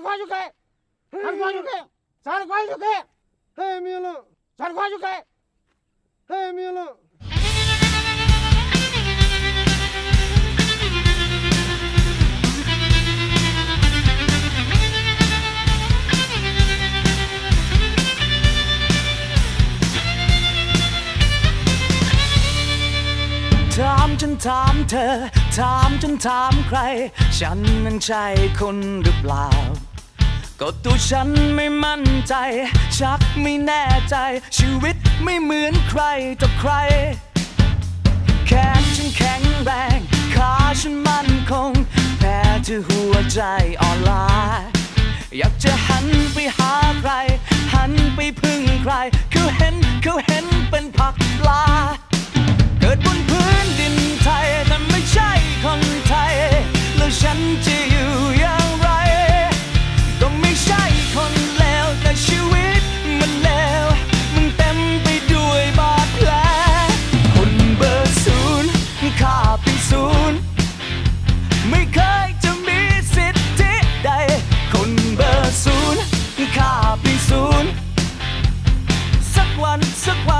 सरखवाजू काय सरखवाजू काय सरखवाजू काय हे मेलो सरखवाजू काय हे मेलो ถามฉันถามเธอ ถามฉันถามใคร ฉันนั้นใช่คนหรือเปล่า ก็ตัวฉันไม่มั่นใจ ชักไม่แน่ใจ ชีวิตไม่เหมือนใครต่อใคร แขนฉันแข็งแรง ขาฉันมั่นคง แพ้ที่หัวใจอ่อนล้าอยากจะหันไปหาใคร หันไปพึ่งใคร เขาเห็นเขาเห็น สักวัน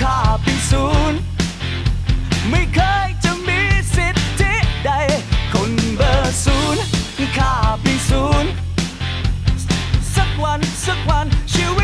ค่าเป็นศูนย์ไม่เคยจะมีสิทธิใด คนเบอร์ศูนย์ค่าเป็นศูนย์สักวันสักวันชีวิต